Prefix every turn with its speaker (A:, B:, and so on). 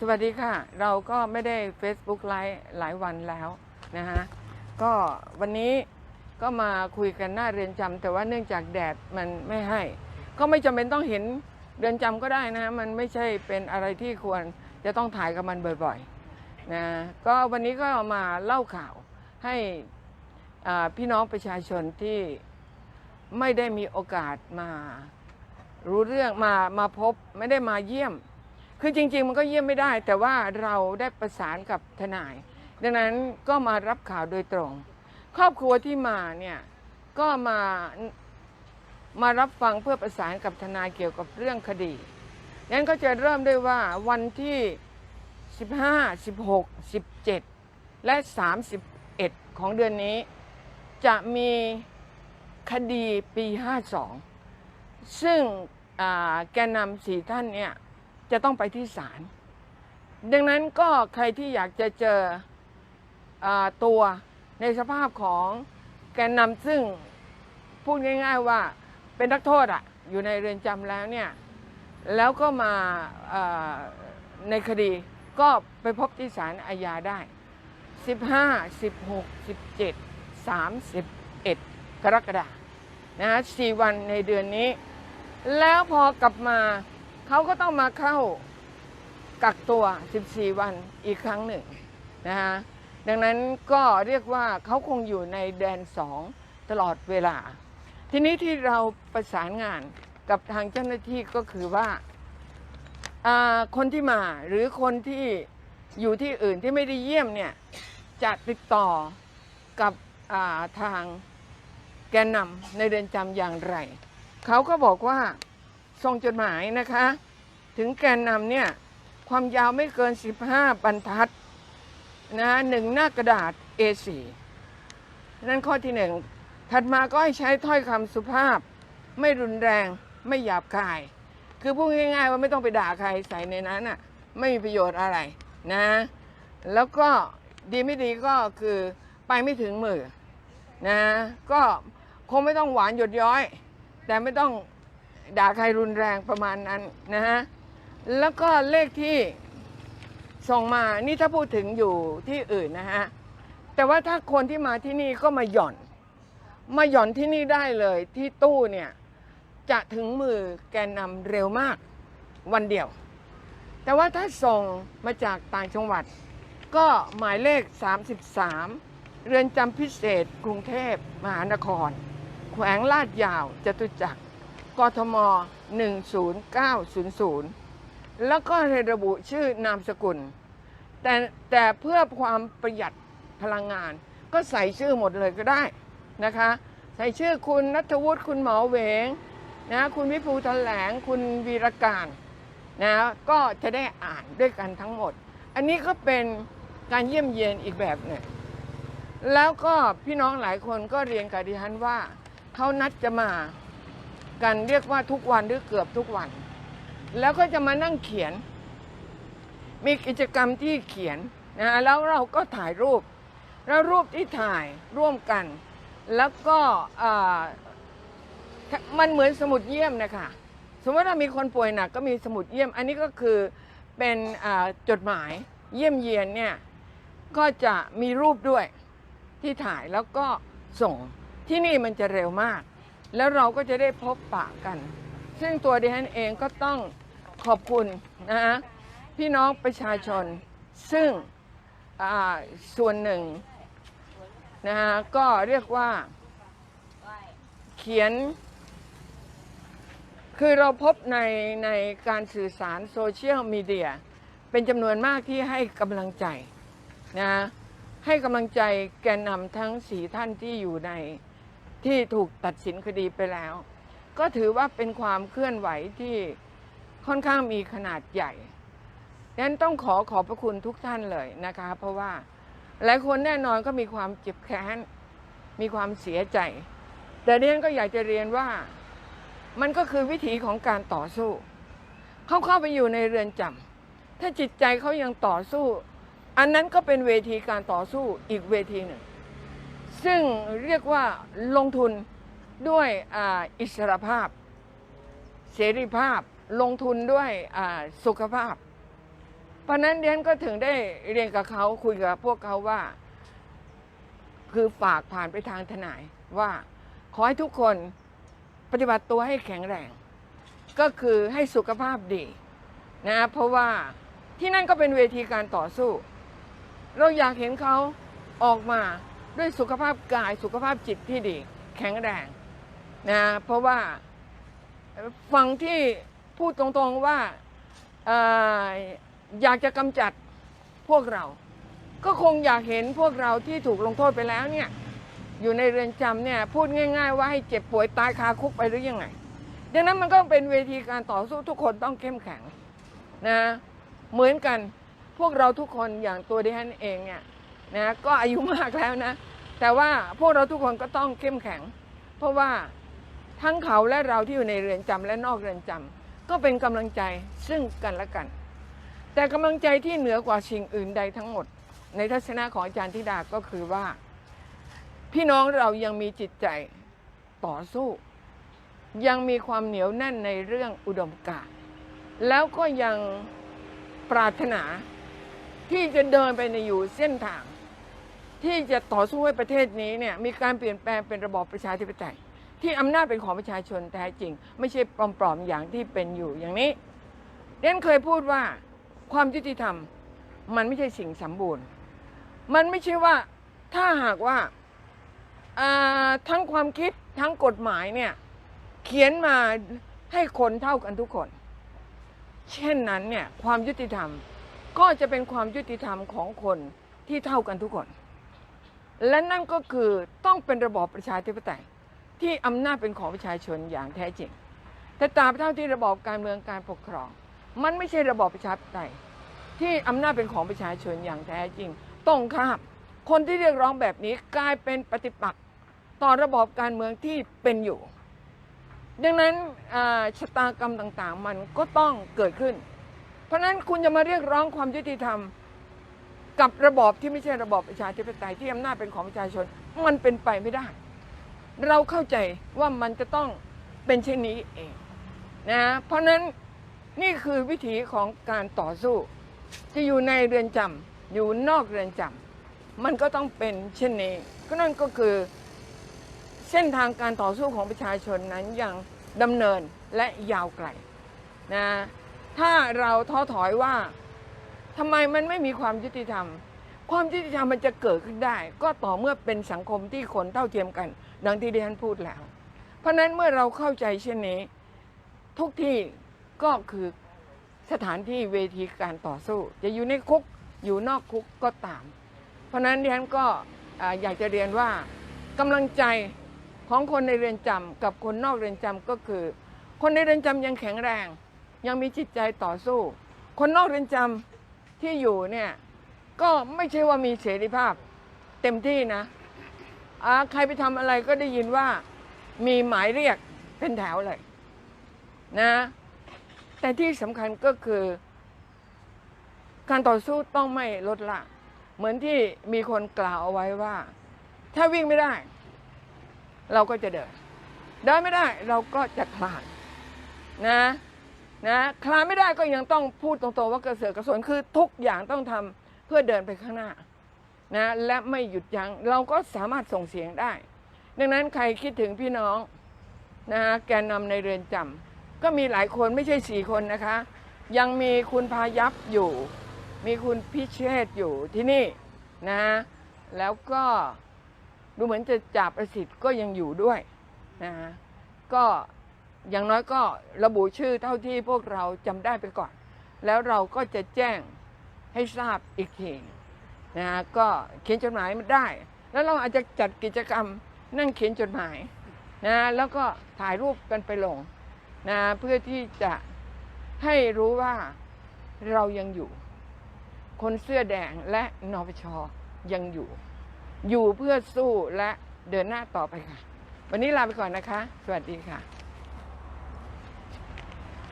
A: สวัสดีค่ะ เราก็ไม่ได้ Facebook ไลฟ์หลายวันแล้วนะฮะก็วันนี้ก็มาคุยกันหน้าเรือนจำแต่ว่าเนื่องจากแดดมันไม่ให้ ก็ไม่จำเป็นต้องเห็นเรือนจำก็ได้นะฮะมันไม่ใช่เป็นอะไรที่ควรจะต้องถ่ายกับมันบ่อยๆนะก็วันนี้ก็มาเล่าข่าวให้พี่น้องประชาชนที่ไม่ได้มีโอกาสมารู้เรื่องมามาพบไม่ได้มาเยี่ยม คือจริง ๆ มันก็เยี่ยมไม่ได้ แต่ว่าเราได้ประสานกับทนาย ดังนั้นก็มารับข่าวโดยตรง ครอบครัวที่มาเนี่ยก็มามารับฟังเพื่อประสานกับทนายเกี่ยวกับเรื่องคดีนั้นก็จะเริ่มด้วยว่าวันที่ 15 16 17 และ 31 ของเดือนนี้ จะมีคดีปี 52 ซึ่งอ่าแกนนำสี่ท่านเนี่ย จะต้องไปที่ศาลดังนั้นก็ใครที่อยากจะเจออตัวในสภาพของแกนนำซึ่งพูดง่าย ๆว่าเป็นนักโทษอะอยู่ในเรือนจำแล้วเนี่ยแล้วก็มาาในคดีก็ไปพบที่ศาลอาญาได้ 15 16 17 31 กรกฎานะฮะสี่วันในเดือนนี้ แล้วพอกลับมา เขาก็ต้องมาเข้ากักตัว 14 วันอีกครั้งหนึ่งนะฮะดังนั้นก็เรียกว่าเขาคงอยู่ในแดนสองตลอดเวลา ทีนี้ที่เราประสานงานกับทางเจ้าหน้าที่ก็คือว่าคนที่มาหรือคนที่อยู่ที่อื่นที่ไม่ได้เยี่ยมเนี่ยจะติดต่อกับาทางแกนนำในเรือนจำอย่างไร เขาก็บอกว่า ส่งจดหมายนะคะ ถึงแกนนำเนี่ย ความยาวไม่เกิน 15 บรรทัดนะหนึ่งหน้ากระดาษ A4 นั่นข้อที่หนึ่งถัดมาก็ให้ใช้ถ้อยคำสุภาพ ไม่รุนแรงไม่หยาบคาย คือพูดง่ายๆว่าไม่ต้องไปด่าใครใส่ในนั้นอะไม่มีประโยชน์อะไรนะ แล้วก็ดีไม่ดีก็คือไปไม่ถึงมือนะก็คงไม่ต้องหวานหยดย้อย แต่ไม่ต้อง ด่าใครรุนแรงประมาณนั้นนะฮะแล้วก็เลขที่ส่งมานี่ถ้าพูดถึงอยู่ที่อื่นนะฮะแต่ว่าถ้าคนที่มาที่นี่ก็มาหย่อน มาหย่อนที่นี่ได้เลยที่ตู้เนี่ยจะถึงมือแกนนำเร็วมากวันเดียว แต่ว่าถ้าส่งมาจากต่างจังหวัด ก็หมายเลข 33 เรือนจำพิเศษกรุงเทพมหานคร แขวงลาดยาวจตุจักร กทม 10900 แล้วก็ระบุชื่อนามสกุล แต่แต่เพื่อความประหยัดพลังงาน ก็ใส่ชื่อหมดเลยก็ได้นะคะ ใส่ชื่อคุณนัทวุฒิคุณหมอเวงนะคุณวิภูแถลงคุณวีรการนะก็จะได้อ่านด้วยกันทั้งหมด อันนี้ก็เป็นการเยี่ยมเยียนอีกแบบหนึ่งแล้วก็พี่น้องหลายคนก็เรียนกับดิฉันว่าเขานัดจะมา กันเรียกว่าทุกวันหรือเกือบทุกวัน แล้วก็จะมานั่งเขียน มีกิจกรรมที่เขียนนะแล้วเราก็ถ่ายรูป แล้วรูปที่ถ่ายร่วมกัน แล้วก็มันเหมือนสมุดเยี่ยมนะคะสมมติว่ามีคนป่วยหนักก็มีสมุดเยี่ยม อันนี้ก็คือเป็นจดหมายเยี่ยมเยียนเนี่ยก็จะมีรูปด้วยที่ถ่ายแล้วก็ส่งที่นี่มันจะเร็วมาก แล้วเราก็จะได้พบปะกัน ซึ่งตัวดิฉันเองก็ต้องขอบคุณนะฮะพี่น้องประชาชน ซึ่งส่วนหนึ่งนะฮะก็เรียกว่าเขียน คือเราพบในในการสื่อสารโซเชียลมีเดียเป็นจำนวนมากที่ให้กำลังใจนะให้กำลังใจแกนนำทั้งสีท่านที่อยู่ใน ที่ถูกตัดสินคดีไปแล้ว ก็ถือว่าเป็นความเคลื่อนไหวที่ค่อนข้างมีขนาดใหญ่ดังนั้นต้องขอขอบพระคุณทุกท่านเลยนะคะ เพราะว่าหลายคนแน่นอนก็มีความเจ็บแค้น มีความเสียใจ แต่เรียนก็อยากจะเรียนว่ามันก็คือวิถีของการต่อสู้ เขาเข้าไปอยู่ในเรือนจำถ้าจิตใจเขายังต่อสู้ อันนั้นก็เป็นเวทีการต่อสู้อีกเวทีหนึ่ง ซึ่งเรียกว่าลงทุนด้วยอิสรภาพ เสรีภาพลงทุนด้วยสุขภาพ เพราะนั้นเดนก็ถึงได้เรียนกับเขาคุยกับพวกเขาว่า คือฝากผ่านไปทางทนายว่าขอให้ทุกคนปฏิบัติตัวให้แข็งแรง ก็คือให้สุขภาพดีนะเพราะว่าที่นั่นก็เป็นเวทีการต่อสู้ เราอยากเห็นเขาออกมา ด้วยสุขภาพกายสุขภาพจิตที่ดี แข็งแรงนะเพราะว่าฟังที่พูดตรงๆว่าอออยากจะกำจัดพวกเรา ก็คงอยากเห็นพวกเราที่ถูกลงโทษไปแล้วเนี่ยอยู่ในเรือนจำเนี่ยพูดง่าย ๆ ว่าให้เจ็บป่วยตายคาคุกไปหรือยังไงดังนั้นมันก็เป็นเวทีการต่อสู้ทุกคนต้องเข้มแข็งนะเหมือนกันพวกเราทุกคนอย่างตัวดิฉันเองเนี่ย นะก็อายุมากแล้วนะ แต่ว่าพวกเราทุกคนก็ต้องเข้มแข็ง เพราะว่าทั้งเขาและเราที่อยู่ในเรือนจำและนอกเรือนจำก็เป็นกำลังใจซึ่งกันและกัน แต่กำลังใจที่เหนือกว่าสิ่งอื่นใดทั้งหมด ในทัศนะของอาจารย์ธิดาก็คือว่า พี่น้องเรายังมีจิตใจต่อสู้ ยังมีความเหนียวแน่นในเรื่องอุดมการณ์แล้วก็ยังปรารถนาที่จะเดินไปในอยู่เส้นทาง ที่จะต่อสู้ให้ประเทศนี้เนี่ยมีการเปลี่ยนแปลงเป็นระบอบประชาธิปไตย ที่อำนาจเป็นของประชาชนแท้จริง ไม่ใช่ปลอมๆอย่างที่เป็นอยู่อย่างนี้เดนเคยพูดว่าความยุติธรรมมันไม่ใช่สิ่งสมบูรณ์ มันไม่ใช่ว่าถ้าหากว่าทั้งความคิดทั้งกฎหมายเนี่ยเขียนมาให้คนเท่ากันทุกคน เช่นนั้นเนี่ยความยุติธรรมก็จะเป็นความยุติธรรมของคนที่เท่ากันทุกคน และนั่นก็คือต้องเป็นระบอบประชาธิปไตย ที่อำนาจเป็นของประชาชนอย่างแท้จริง แต่ตราบเท่าที่ระบอบการเมืองการปกครอง มันไม่ใช่ระบอบประชาธิปไตย ที่อำนาจเป็นของประชาชนอย่างแท้จริงต้องข้ามคนที่เรียกร้องแบบนี้กลายเป็นปฏิปักษ์ต่อระบอบการเมืองที่เป็นอยู่ ดังนั้นชะตากรรมต่างๆ มันก็ต้องเกิดขึ้น เพราะนั้นคุณจะมาเรียกร้องความยุติธรรม กับระบอบที่ไม่ใช่ระบอบประชาธิปไตยที่อำนาจเป็นของประชาชนมันเป็นไปไม่ได้ เราเข้าใจว่ามันจะต้องเป็นเช่นนี้เองนะเพราะนั้นนี่คือวิถีของการต่อสู้ จะอยู่ในเรือนจำอยู่นอกเรือนจำมันก็ต้องเป็นเช่นนี้ก็นั่นก็คือเส้นทางการต่อสู้ของประชาชนนั้นยังดำเนินและยาวไกลนะถ้าเราท้อถอยว่า ทำไมมันไม่มีความยุติธรรม ความยุติธรรมมันจะเกิดขึ้นได้ ก็ต่อเมื่อเป็นสังคมที่คนเท่าเทียมกัน ดังที่ดิฉันพูดแล้ว เพราะฉะนั้นเมื่อเราเข้าใจเช่นนี้ ทุกที่ก็คือสถานที่เวทีการต่อสู้ จะอยู่ในคุกอยู่นอกคุกก็ตาม เพราะฉะนั้นดิฉันก็อ่าอยากจะเรียนว่ากำลังใจของคนในเรือนจำกับคนนอกเรือนจำก็คือ คนในเรือนจำยังแข็งแรง ยังมีจิตใจต่อสู้ คนนอกเรือนจำ ที่อยู่เนี่ยก็ไม่ใช่ว่ามีเสรีภาพ เต็มที่นะอาใครไปทำอะไรก็ได้ยินว่ามีหมายเรียกเป็นแถวเลยนะ แต่ที่สำคัญก็คือ การต่อสู้ต้องไม่ลดละ เหมือนที่มีคนกล่าวเอาไว้ว่า ถ้าวิ่งไม่ได้ เราก็จะเดินเดินไม่ได้เราก็จะคลานนะ นะคลานไม่ได้ก็ยังต้องพูดตรงๆว่ากระเสือกกระสนคือทุกอย่างต้องทำเพื่อเดินไปข้างหน้านะและไม่หยุดยัง้งเราก็สามารถส่งเสียงได้ ดังนั้นใครคิดถึงพี่น้องนะแกนนำในเรือนจำก็มีหลายคนไม่ใช่สี่คนนะคะ ยังมีคุณพายัพอยู่ มีคุณพิเชษอยู่ที่นี่นะแล้วก็ดูเหมือนจะจ่าประสิทธิ์ก็ยังอยู่ด้วยนะก็ อย่างน้อยก็ระบุชื่อเท่าที่พวกเราจำได้ไปก่อน แล้วเราก็จะแจ้งให้ทราบอีกทีนะก็เขียนจดหมายมาได้ แล้วเราอาจจะจัดกิจกรรมนั่งเขียนจดหมายนะแล้วก็ถ่ายรูปกันไปลงนะเพื่อที่จะให้รู้ว่าเรายังอยู่ คนเสื้อแดงและนปชยังอยู่ อยู่เพื่อสู้และเดินหน้าต่อไปค่ะ วันนี้ลาไปก่อนนะคะ สวัสดีค่ะ